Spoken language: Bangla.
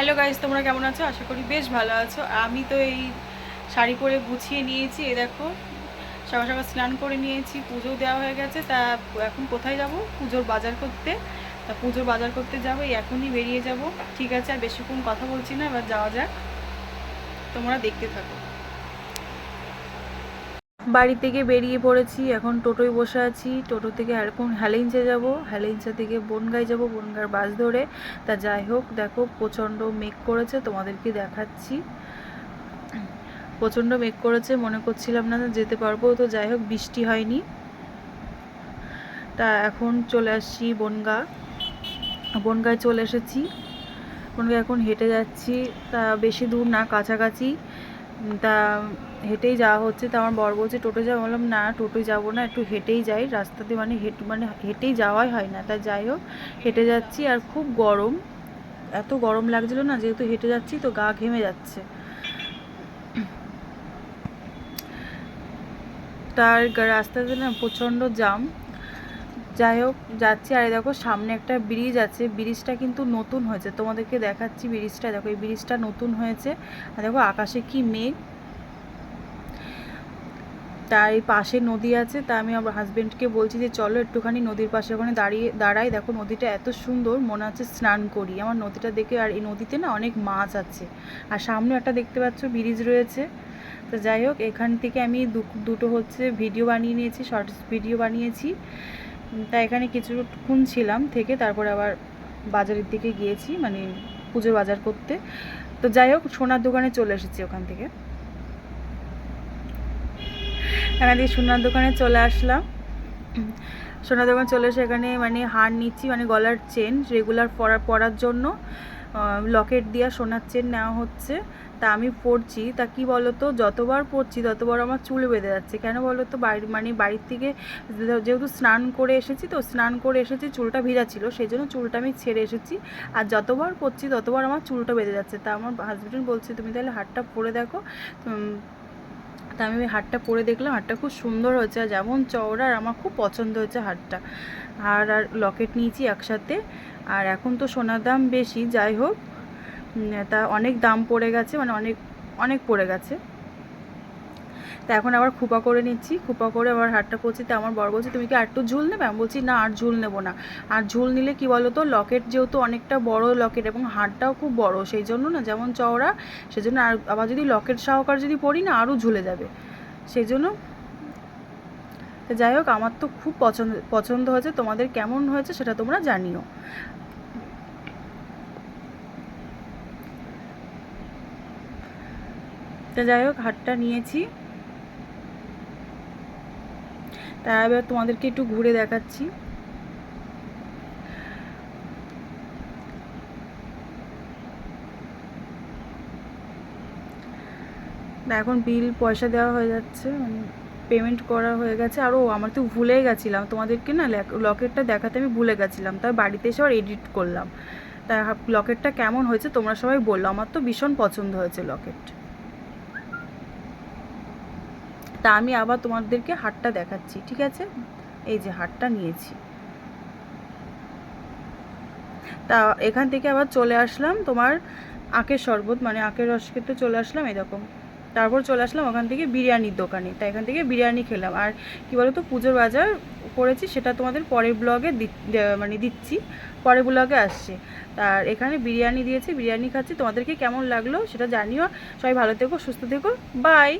হ্যালো গাইজ তোমরা কেমন আছো? আশা করি বেশ ভালো আছো। আমি তো এই শাড়ি পরে গুছিয়ে নিয়েছি এ দেখো। সকাল সকাল স্নান করে নিয়েছি, পুজো দেওয়া হয়ে গেছে। তা এখন কোথায় যাব? পুজোর বাজার করতে। তা পুজোর বাজার করতে যাব এখনই বেরিয়ে যাব। ঠিক আছে, আর বেশিক্ষণ কথা বলছি না, এবার যাওয়া যাক। তোমরা দেখতে থাকো। বাড়ি থেকে বেরিয়ে পড়েছি, এখন টোটোয় বসে আছি। টোটো থেকে এখন হ্যালেঞ্চে যাব। হ্যালেঞ্চা থেকে বনগায় যাব, বনগার বাস ধরে। তা যাই হোক, দেখো প্রচণ্ড মেঘ করেছে, তোমাদেরকে দেখাচ্ছি। প্রচণ্ড মেঘ করেছে, মনে করছিলাম না যেতে পারব। তো যাই হোক, বৃষ্টি হয়নি। তা এখন চলে আসছি বনগা। বনগায় চলে এসেছি। বনগায় এখন হেঁটে যাচ্ছি। তা বেশি দূর না, কাছাকাছি। তা হেঁটেই যাওয়া হচ্ছে, তা আমার বর বলছে, টোটো যাব? বললাম, না, টোটোয় যাব না, একটু হেঁটেই যাই, রাস্তাতে মানে হেঁটে মানে হেঁটেই যাওয়াই হয় না। তা যাই হোক, হেঁটে যাচ্ছি আর খুব গরম, এত গরম লাগছিল না, যেহেতু হেঁটে যাচ্ছি তো গা ঘেমে যাচ্ছে। তার রাস্তাতে না প্রচণ্ড জাম যাই হোক যাচ্ছি। আর দেখো, সামনে একটা ব্রিজ আছে। ব্রিজটা কিন্তু নতুন হয়েছে। তোমাদেরকে দেখাচ্ছি ব্রিজটা। দেখো, এই ব্রিজটা নতুন হয়েছে। আর দেখো, আকাশে কি মেঘ। তার এই পাশে নদী আছে। তা আমি আমার হাজব্যান্ডকে বলছি যে, চলো একটুখানি নদীর পাশে ওখানে দাঁড়িয়ে, দাঁড়াই। দেখো, নদীটা এত সুন্দর, মনে হচ্ছে স্নান করি। আমার নদীটা দেখে, আর এই নদীতে না অনেক মাছ আছে। আর সামনে একটা দেখতে পাচ্ছ, ব্রিজ রয়েছে। তো যাই হোক, এখান থেকে আমি দুটো হচ্ছে ভিডিও বানিয়ে নিয়েছি শর্টস ভিডিও বানিয়েছি। তা এখানে কিছুক্ষণ ছিলাম থেকে তারপরে আবার বাজারের দিকে গিয়েছি মানে পুজোর বাজার করতে। তো যাই হোক, সোনার দোকানে চলে এসেছি ওখান থেকে। এখান থেকে সোনার দোকানে চলে আসলাম। সোনার দোকানে চলে এসে এখানে মানে হার নিচ্ছি মানে গলার চেন রেগুলার পরা, পরার জন্য লকেট দিয়া সোনার চেন নেওয়া হচ্ছে। তা আমি পরছি তা কি বলতো? যতবার পরছি ততবার আমার চুল বেঁধে যাচ্ছে। কেন বলো তো বাড়ি মানে বাড়ির থেকে যেহেতু স্নান করে এসেছি তো, স্নান করে এসেছি, চুলটা ভিজা ছিল সেই জন্য চুলটা আমি ছেড়ে এসেছি। আর যতবার পরছি ততবার আমার চুলটা বেঁধে যাচ্ছে। তা আমার হাজবেন্ড বলছে, তুমি তাহলে হাতটা পরে দেখো। তা আমি ওই হারটা পরে দেখলাম হারটা খুব সুন্দর হয়েছে, আর যেমন চওড়া, আর আমার খুব পছন্দ হয়েছে হারটা হার আর লকেট নিয়েছি একসাথে। আর এখন তো সোনার দাম বেশি, যাই হোক। তা অনেক দাম পড়ে গেছে মানে অনেক অনেক পড়ে গেছে। তা এখন আবার খোপা করে নিচ্ছি, খোপা করে আবার হারটা পড়ছি তা আমার বর বলছে, তুমি কি আর একটু ঝুল নেবে? আমি বলছি, না, আর ঝুল নেব না। আর ঝুল নিলে কি বলো তো লকেট যেহেতু অনেকটা বড় লকেট এবং হারটাও খুব বড়, সেই জন্য না, যেমন চওড়া, সেই জন্য আর আবার যদি লকেট সহকার যদি পরি না, আরও ঝুলে যাবে। সেই জন্য যাই হোক, আমার তো খুব পছন্দ পছন্দ হয়েছে। তোমাদের কেমন হয়েছে সেটা তোমরা জানিও। তো যাই হোক, হাটটা নিয়েছি। তা এবার তোমাদেরকে একটু ঘুরে দেখাচ্ছি। এখন বিল, পয়সা দেওয়া হয়ে যাচ্ছে মানে পেমেন্ট করা হয়ে গেছে। আরও আমার তো ভুলে গেছিলাম। তোমাদেরকে না লকেটটা দেখাতে আমি ভুলে গেছিলাম। তাই বাড়িতে এসে আবার এডিট করলাম। তা লকেটটা কেমন হয়েছে তোমরা সবাই বলল। আমার তো ভীষণ পছন্দ হয়েছে লকেট তা আমি আবার তোমাদেরকে হাটটা দেখাচ্ছি, ঠিক আছে? এই যে হাটটা নিয়েছি। তা এখান থেকে আবার চলে আসলাম তোমার আখের শরবত মানে আখের রস খেতে চলে আসলাম এরকম। তারপর চলে আসলাম ওখান থেকে বিরিয়ানির দোকানে। তাই এখান থেকে বিরিয়ানি খেলাম। আর কি বলতো, পুজোর বাজার করেছি, সেটা তোমাদের পরের ব্লগে মানে দিচ্ছি। পরের ব্লগে আসছে। আর এখানে বিরিয়ানি দিয়েছি, বিরিয়ানি খাচ্ছি। তোমাদেরকে কেমন লাগল সেটা জানিও। সবাই ভালো থেকো, সুস্থ থেকো। বাই!